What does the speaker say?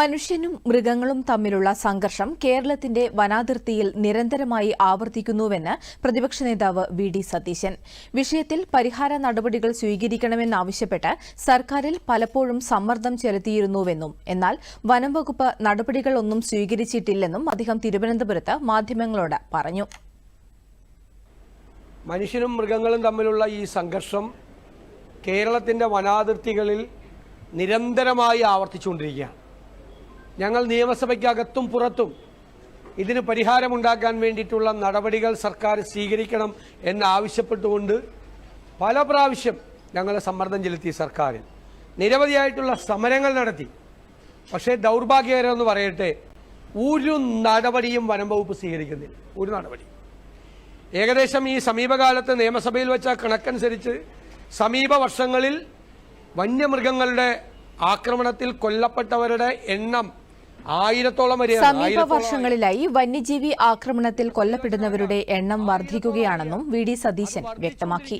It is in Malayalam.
മനുഷ്യനും മൃഗങ്ങളും തമ്മിലുള്ള സംഘർഷം കേരളത്തിന്റെ വനാതിർത്തിയിൽ നിരന്തരമായി ആവർത്തിക്കുന്നുവെന്ന് പ്രതിപക്ഷ നേതാവ് വി ഡി സതീശൻ. വിഷയത്തിൽ പരിഹാര നടപടികൾ സ്വീകരിക്കണമെന്നാവശ്യപ്പെട്ട് സർക്കാരിൽ പലപ്പോഴും സമ്മർദ്ദം ചെലുത്തിയിരുന്നുവെന്നും എന്നാൽ വനം വകുപ്പ് നടപടികളൊന്നും സ്വീകരിച്ചിട്ടില്ലെന്നും അദ്ദേഹം തിരുവനന്തപുരത്ത് മാധ്യമങ്ങളോട് പറഞ്ഞു. മനുഷ്യനും മൃഗങ്ങളും തമ്മിലുള്ള ഈ സംഘർഷം കേരളത്തിന്റെ വനാതിർത്തികളിൽ നിരന്തരമായി ആവർത്തിച്ചുകൊണ്ടിരിക്കുകയാണ്. ഞങ്ങൾ നിയമസഭയ്ക്കകത്തും പുറത്തും ഇതിന് പരിഹാരമുണ്ടാക്കാൻ വേണ്ടിയിട്ടുള്ള നടപടികൾ സർക്കാർ സ്വീകരിക്കണം എന്നാവശ്യപ്പെട്ടുകൊണ്ട് പല പ്രാവശ്യം ഞങ്ങൾ സമ്മർദ്ദം ചെലുത്തി സർക്കാരിൽ. നിരവധിയായിട്ടുള്ള സമരങ്ങൾ നടത്തി. പക്ഷേ ദൗർഭാഗ്യകരമെന്ന് പറയട്ടെ ഒരു നടപടിയും വനം വകുപ്പ് സ്വീകരിക്കുന്നില്ല. ഒരു നടപടി. ഏകദേശം ഈ സമീപകാലത്ത് നിയമസഭയിൽ വെച്ച കണക്കനുസരിച്ച് സമീപ വർഷങ്ങളിൽ വന്യമൃഗങ്ങളുടെ ആക്രമണത്തിൽ കൊല്ലപ്പെട്ടവരുടെ എണ്ണം ആയിരത്തോളം സമീപ വർഷങ്ങളിലായി വന്യജീവി ആക്രമണത്തിൽ കൊല്ലപ്പെടുന്നവരുടെ എണ്ണം വർദ്ധിക്കുകയാണെന്നും വി ഡി സതീശൻ വ്യക്തമാക്കി.